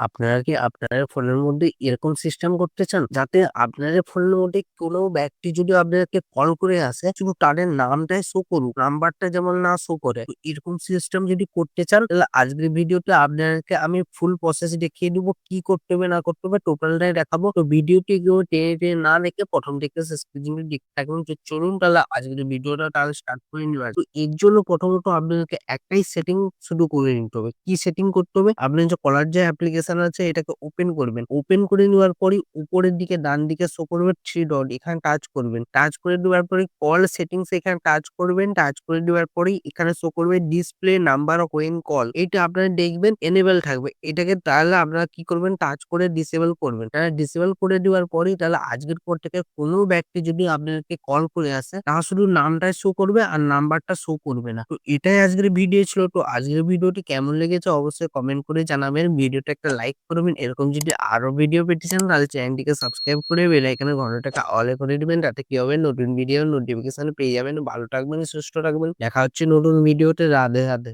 আপনারা কি আপনাদের ফোনের মধ্যে এরকম সিস্টেম করতে চান? যাতে আপনাদের ফোনের মধ্যে কোনো ব্যক্তি যদি আপনাদেরকে কল করে আসে, শুধু তাদের নামটাই শো করুক, নাম্বারটা যেমন না শো করে। তো এরকম সিস্টেম যদি করতে চান, তাহলে আজকের ভিডিওতে আপনাদেরকে আমি ফুল প্রসেস দেখিয়ে দিব। কি করতে হবে না করতে হবে টোটালটাই দেখাবো। তো ভিডিওটি কেউ টেনে, টেনে না দেখে প্রথম থেকে শেষ পর্যন্ত দেখতে থাকুন। তো চলুন তাহলে আজকের ভিডিওটা তাহলে স্টার্ট করে নেওয়া তো এর জন্য প্রথমত আপনাদেরকে একটাই সেটিং শুধু করে নিতে হবে। কি সেটিং করতে হবে? আপনার যে কলার যে অ্যাপ্লিকেশন আছে, এটাকে ওপেন করবেন। ওপেন করে নেওয়ার পরেই উপরের দিকে, ডান দিকে শো করবে থ্রি ডট এখানে টাচ করবেন। টাচ করে দেওয়ার পরে কল সেটিংস এখানে টাচ করবেন। টাচ করে দেওয়ার পরেই এখানে শো করবে display number of own call. এটা আপনারা দেখবেন এনেবল থাকবে। এটাকে তাহলে আপনারা কি করবেন টাচ করে ডিসেবল করবেন। তাহলে ডিসেবল করে দেওয়ার পরেই তাহলে আজকের পর থেকে কোনো ব্যক্তি যদি আপনাদেরকে কল করে আসে, তাহলে শুধু নামটাই শো করবে আর নাম্বারটা শো করবে না। তো এটাই আজকের ভিডিও ছিল। তো আজকের ভিডিওটি কেমন লেগেছে অবশ্যই কমেন্ট করে জানাবেন। ভিডিওটা একটা লাইক করবেন। এরকম যদি আরও ভিডিও পেতে চান তাহলে চ্যানেলটিকে সাবস্ক্রাইব করে বেল আইকনের ঘন্টাটাকে অল করে দিবেন। তাতে কি হবে নতুন ভিডিও নোটিফিকেশন পেয়ে যাবেন। ভালো থাকবেন, সুস্থ থাকবেন। দেখা হচ্ছে নতুন ভিডিওতে। রাধে, রাধে।